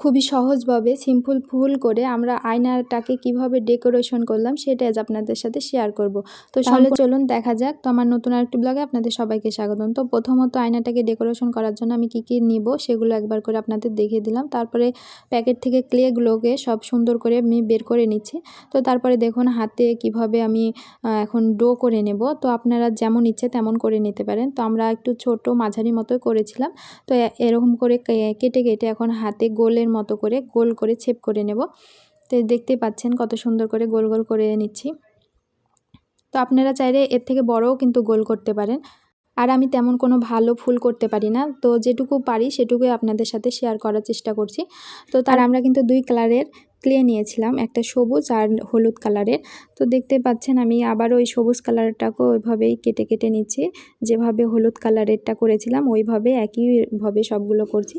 খুবই সহজভাবে সিম্পল ফুল করে আমরা আয়নাটাকে কীভাবে ডেকোরেশন করলাম সেটা আজ আপনাদের সাথে শেয়ার করব। তো তাহলে চলুন দেখা যাক। তো আমার নতুন আরেকটি ব্লগে আপনাদের সবাইকে স্বাগতম। তো প্রথমত আয়নাটাকে ডেকোরেশন করার জন্য আমি কি কি নিব সেগুলো একবার করে আপনাদের দেখিয়ে দিলাম। তারপরে প্যাকেট থেকে ক্লেগুলোকে সব সুন্দর করে আমি বের করে নিচ্ছি। তো তারপরে দেখুন হাতে কীভাবে আমি এখন ডো করে নেব। তো আপনারা যেমন ইচ্ছে তেমন করে নিতে পারেন। তো আমরা একটু ছোট মাঝারি মতো করেছিলাম। তো এরকম করে কেটে কেটে এখন হাতে গোলের মতো করে গোল করে ছেপ করে নেব। তো দেখতে পাচ্ছেন কত সুন্দর করে গোল গোল করে নিচ্ছি। তো আপনারা চাইলে এর থেকে বড়ও কিন্তু গোল করতে পারেন। আর আমি তেমন কোনো ভালো ফুল করতে পারি না। তো যেটুকু পারি সেটুকুই আপনাদের সাথে শেয়ার করার চেষ্টা করছি। তো তার আমরা কিন্তু দুই কালারের ক্লে নিয়েছিলাম। একটা সবুজ আর হলুদ কালারের তো দেখতে পাচ্ছেন আমি আবার ওই সবুজ কালারটাকেও ওইভাবেই কেটে কেটে নিচ্ছি। যেভাবে হলুদ কালারেরটা করেছিলাম, ওইভাবে একইভাবে সবগুলো করছি।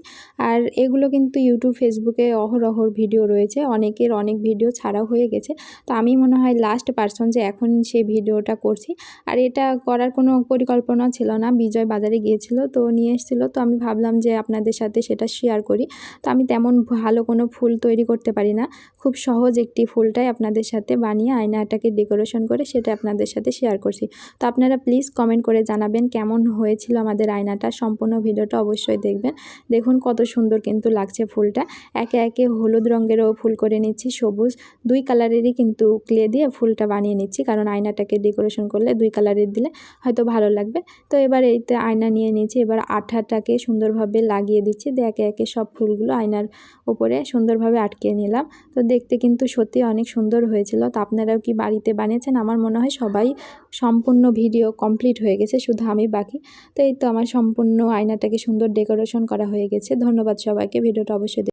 আর এগুলো কিন্তু ইউটিউব ফেসবুকে অহরহর ভিডিও রয়েছে। অনেকের অনেক ভিডিও ছাড়াও হয়ে গেছে। তো আমি মনে হয় লাস্ট পারসন যে এখন সেই ভিডিওটা করছি। আর এটা করার কোনো পরিকল্পনা ছিল না। বিজয় বাজারে গিয়েছিল, তো নিয়ে এসেছিল। তো আমি ভাবলাম যে আপনাদের সাথে সেটা শেয়ার করি। তো আমি তেমন ভালো কোনো ফুল তৈরি করতে পারি না। খুব সহজ একটি ফুলটাই আপনাদের সাথে বানিয়ে আয়নাটাকে ডেকোরেশন করে সেটা আপনাদের সাথে শেয়ার করছি। তো আপনারা প্লিজ কমেন্ট করে জানাবেন কেমন হয়েছিল আমাদের আয়নাটা। সম্পূর্ণ ভিডিওটা অবশ্যই দেখবেন। দেখুন কত সুন্দর কিন্তু লাগছে ফুলটা। একে একে হলুদ রঙেরও ফুল করে নিচ্ছি, সবুজ। দুই কালারেরই কিন্তু ক্লে দিয়ে ফুলটা বানিয়ে নিচ্ছি, কারণ আয়নাটাকে ডেকোরেশন করলে দুই কালারের দিলে হয়তো ভালো লাগবে। তো এবার এইতে আয়না নিয়ে নিয়েছি, এবার আঠাটাকে সুন্দরভাবে লাগিয়ে দিচ্ছি। দিয়ে একে একে সব ফুলগুলো আয়নার উপরে সুন্দরভাবে আটকে নিলাম। তো দেখতে কিন্তু সত্যি অনেক সুন্দর হয়েছিল। তো আপনারাও কি বাড়িতে বানিয়েছেন? আমার মনে হয় সবাই সম্পূর্ণ ভিডিও কমপ্লিট হয়ে গেছে, শুধু আমি বাকি। তো এই তো আমার সম্পূর্ণ আয়নাটাকে সুন্দর ডেকোরেশন করা হয়ে গেছে। ধন্যবাদ সবাইকে, ভিডিওটা অবশ্যই